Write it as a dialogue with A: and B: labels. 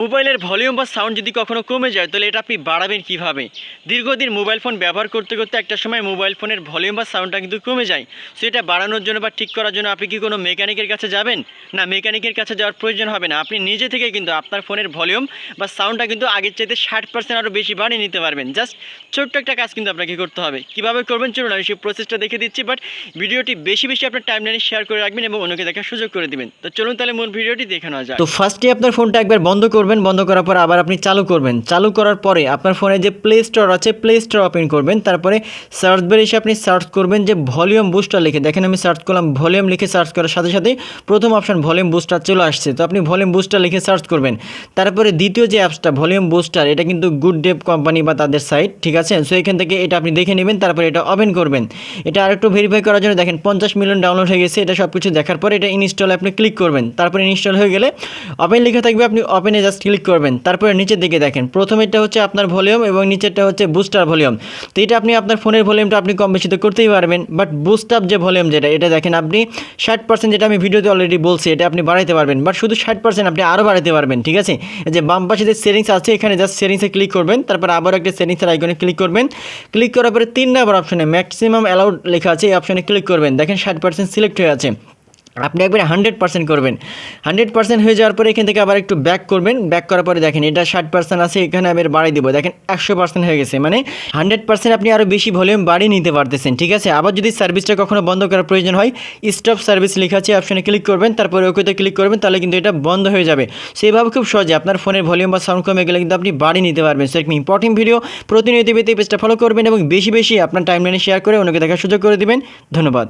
A: মোবাইলের ভলিউম বা সাউন্ড যদি কখনো কমে যায়, তাহলে এটা আপনি বাড়াবেন কীভাবে? দীর্ঘদিন মোবাইল ফোন ব্যবহার করতে করতে একটা সময় মোবাইল ফোনের ভলিউম বা সাউন্ডটা কিন্তু কমে যায়। সো এটা বাড়ানোর জন্য বা ঠিক করার জন্য আপনি কি কোনো মেকানিকের কাছে যাবেন? না, মেকানিকের কাছে যাওয়ার প্রয়োজন হবে না। আপনি নিজে থেকে কিন্তু আপনার ফোনের ভলিউম বা সাউন্ডটা কিন্তু আগের চাইতে ষাট পার্সেন্ট আরও বেশি বাড়িয়ে নিতে পারবেন। জাস্ট ছোট্ট একটা কাজ কিন্তু আপনাকে করতে হবে। কীভাবে করবেন চলুন আমি সেই প্রসেসটা দেখে দিচ্ছি বাট ভিডিওটি বেশি বেশি আপনার টাইম লাইনে শেয়ার করে রাখবেন এবং অন্যকে দেখার সুযোগ করে দিবেন। তো চলুন তাহলে মূল ভিডিওটি দেখে যায় তো ফার্স্টে আপনার ফোনটা একবার বন্ধ করবেন। বন্ধ করার পর আবার আপনি চালু করবেন। চালু করার পরে আপনার ফোনে যে প্লে স্টোর আছে প্লে স্টোর ওপেন করবেন। তারপরে সার্চ বার এসে আপনি সার্চ করবেন যে ভলিউম বুস্টার লিখে। দেখেন আমি সার্চ করলাম ভলিউম লিখে সার্চ করার সাথে সাথে প্রথম অপশন ভলিউম বুস্টার চলে আসছে। তো আপনি ভলিউম বুস্টার লিখে সার্চ করবেন। তারপরে দ্বিতীয় যে অ্যাপসটা ভলিউম বুস্টার এটা কিন্তু গুড ডেভ কোম্পানি বা তাদের সাইট ঠিক আছে? সো এখান থেকে এটা আপনি দেখে নেবেন, তারপরে এটা ওপেন করবেন। এটা আরেকটু ভেরিফাই করার জন্য দেখেন, পঞ্চাশ মিলিয়ন ডাউনলোড হয়ে গেছে, এটা সব কিছু দেখার পরে এটা ইনস্টলে আপনি ক্লিক করবেন। তারপরে ইনস্টল হয়ে গেলে ওপেন লেখা থাকবে, আপনি ওপেনে জাস্ট ক্লিক করবেন, তারপরে নিচের দিকে দেখেন। প্রথমেরটা হচ্ছে আপনার ভলিউম এবং নিচেরটা হচ্ছে বুস্টার ভলিউম। তো এটা আপনি আপনার ফোনের ভলিউমটা আপনি কম বেশি তো করতেই পারবেন বাট বুস্ট আপ যে ভলিউম যেটা, এটা দেখেন আপনি ষাট পার্সেন্ট যেটা আমি ভিডিওতে অলরেডি বলছি, এটা আপনি বাড়াইতে পারবেন বাট শুধু ষাট পার্সেন্ট আপনি আরও বাড়াতে পারবেন, ঠিক আছে? যে বাম পাশে যে সেটিংস আছে, এখানে জাস্ট সেটিংসে ক্লিক করবেন, তারপর আবার একটা সেটিংসের আইকনে ক্লিক করবেন। ক্লিক করার পরে তিন নম্বর অপশনে ম্যাক্সিমাম অ্যালাউড লেখা আছে, এই অপশনে ক্লিক করবেন। দেখেন ষাট পার্সেন্ট সিলেক্ট হয়ে আছে। আপনি একবারে হান্ড্রেড পার্সেন্ট করবেন। হান্ড্রেড পার্সেন্ট হয়ে যাওয়ার পরে এখান থেকে আবার একটু ব্যাক করবেন। ব্যাক করার পরে দেখেন, এটা ষাট পার্সেন্ট আছে, এখানে আমি বাড়িয়ে দেবো। দেখেন, একশো পার্সেন্ট হয়ে গেছে। মানে হান্ড্রেড পার্সেন্ট আপনি আরও বেশি ভলিউম বাড়িয়ে নিতে পারতেছেন, ঠিক আছে? আবার যদি সার্ভিসটা কখনো বন্ধ করার প্রয়োজন হয় স্টপ সার্ভিস লেখা আছে অপশনে ক্লিক করবেন। তারপরে ওকেতে ক্লিক করবেন, তাহলে কিন্তু এটা বন্ধ হয়ে যাবে। সেইভাবে খুব সহজে আপনার ফোনের ভলিউম বা সাউন্ড কমে গেলে কিন্তু আপনি বাড়িয়ে নিতে পারবেন। সো একটি ইম্পর্টেন্ট ভিডিও প্রতিনিয়ত পেতে পেজটা ফলো করবেন এবং বেশি বেশি আপনার টাইমলাইনে শেয়ার করে অন্যকে দেখার সুযোগ করে দিবেন। ধন্যবাদ।